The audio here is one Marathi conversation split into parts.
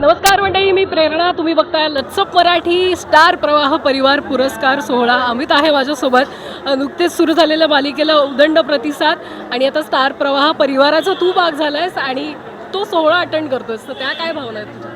नमस्कार मंडळी मी प्रेरणा. तुम्ही बघताय लत्सप मराठी स्टार प्रवाह परिवार पुरस्कार सोहळा. अमित आहे माझ्यासोबत. नुकतेच सुरू झालेल्या मालिकेला उदंड प्रतिसाद. आणि आता स्टार प्रवाह परिवाराचा तू भाग झालायस आणि तो सोहळा अटेंड करतोयस. तर त्या काय भावना आहेत तुझ्या?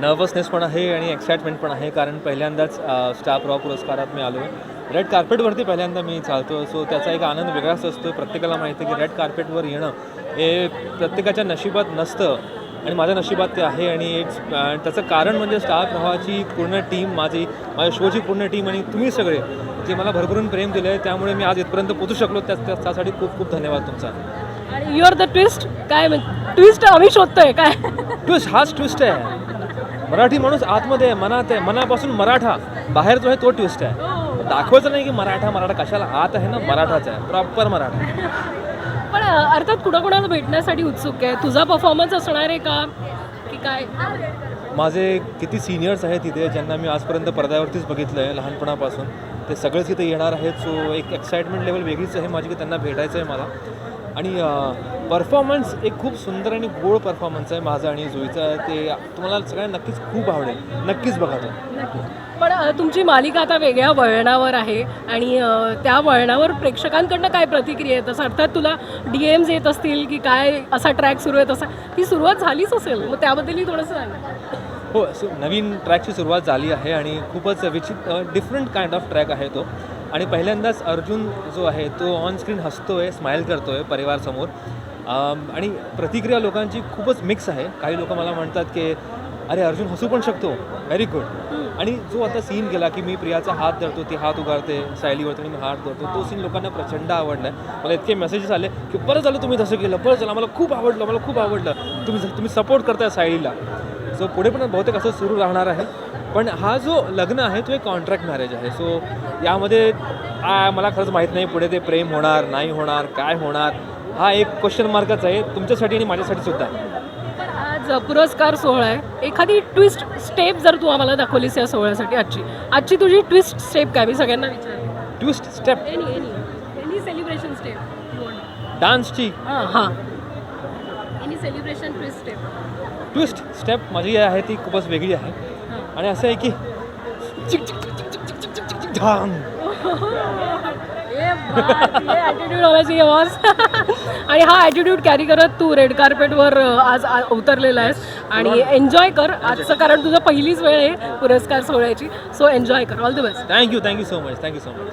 नर्वसनेस पण आहे आणि एक्साइटमेंट पण आहे. कारण पहिल्यांदाच स्टार प्रवाह पुरस्कारात मी आलो आहे रेड कार्पेटवरती पहिल्यांदा मी चालतो सो त्याचा एक आनंद वेगळाच असतो. प्रत्येकाला माहिती आहे की रेड कार्पेटवर येणं हे प्रत्येकाच्या नशिबात नसतं. आणि माझ्या नशिबात ते आहे आणि इट्स त्याचं कारण म्हणजे स्टार प्रवाहाची पूर्ण टीम माझी माझ्या शोची पूर्ण टीम आणि तुम्ही सगळे जे मला भरभरून प्रेम दिलं आहे त्यामुळे मी आज इथपर्यंत पोचू शकलो. त्या त्या- त्यासाठी खूप खूप धन्यवाद तुमचा. आणि युअर द ट्विस्ट काय ट्विस्ट आम्ही शोधतोय काय? ट्विस्ट हाच ट्विस्ट आहे. मराठी माणूस आतमध्ये आहे मनात आहे मनापासून मराठा. बाहेर जो आहे तो ट्विस्ट आहे. दाखवायचं नाही की मराठा मराठा कशाला आत आहे ना मराठाच आहे. प्रॉपर मराठा. पण अर्थात अर्थात कुणाकुणाला भेटण्यासाठी उत्सुक आहे? तुझा परफॉर्मन्स असणार आहे का? की काय? माझे किती सिनियर्स आहेत तिथे ज्यांना मी आजपर्यंत पडद्यावरतीच बघितलं आहे लहानपणापासून. ते सगळेच इथे येणार आहेत सो एक एक्साइटमेंट लेवल वेगळीच आहे माझी की त्यांना भेटायचं आहे मला. आणि परफॉर्मन्स एक खूप सुंदर आणि गोड परफॉर्मन्स आहे माझा आणि जुईचा ते तुम्हाला सगळ्यांना नक्कीच खूप आवडेल. नक्कीच बघा तो पण तुमची मालिका आता वेगळ्या वळणावर आहे आणि त्या वळणावर प्रेक्षकांकडनं काय प्रतिक्रिया येत असं? अर्थात तुला डी एम्स येत असतील की काय असा ट्रॅक सुरू आहे तसा? ती सुरुवात झालीच असेल. मग त्याबद्दलही थोडंसं सांग हो सो नवीन ट्रॅकची सुरुवात झाली आहे आणि खूपच विचित्र डिफरंट काइंड ऑफ ट्रॅक आहे तो. आणि पहिल्यांदाच अर्जुन जो आहे तो ऑन स्क्रीन हसतो आहे स्माईल करतो आहे परिवारसमोर. आणि प्रतिक्रिया लोकांची खूपच मिक्स आहे. काही लोक मला म्हणतात की अरे अर्जुन हसू पण शकतो. व्हेरी गुड आणि जो आता सीन केला की मी प्रियाचा हात धरतो ती हात उगारते सायलीवरती आणि मी हात धरतो तो सीन लोकांना प्रचंड आवडला. आहे मला इतके मेसेजेस आले की बरं झालं तुम्ही तसं केलं बरं झालं. मला खूप आवडलं मला खूप आवडलं. तुम्ही तुम्ही सपोर्ट करताय सायलीला. सो पुढे पण बहुतेक असं सुरू राहणार आहे. पण हा जो लग्न आहे तो एक कॉन्ट्रॅक्ट मॅरेज आहे. सो यामध्ये मला खरंच माहीत नाही पुढे ते प्रेम होणार नाही होणार काय होणार. हा एक क्वेश्चन मार्कच आहे. तुमच्यासाठी आणि माझ्यासाठी सुद्धा. पण आज पुरस्कार सोहळा आहे. एखादी ट्विस्ट स्टेप जर तू आम्हाला दाखवलीस या सोहळ्यासाठी आजची. आजची तुझी ट्विस्ट स्टेप काय? मी सगळ्यांना विचारते. Twist step any any any celebration step डान्सची हां हां. Any celebration twist step twist step माझी जी आहे ती खूपच वेगळी आहे. आणि असं आहे की चिक चिक चिक चिक चिक चिक चिक चिक चिक झांग. ॲटिट्यूड हवायची आवाज आणि हा ॲटिट्यूड कॅरी करत तू रेड कार्पेटवर आज उतरलेला आहेस. आणि एन्जॉय कर. आजचं कारण तुझं पहिलीच वेळ आहे पुरस्कार सोहळ्याची. सो एन्जॉय कर. All the best thank you thank you so much thank you so much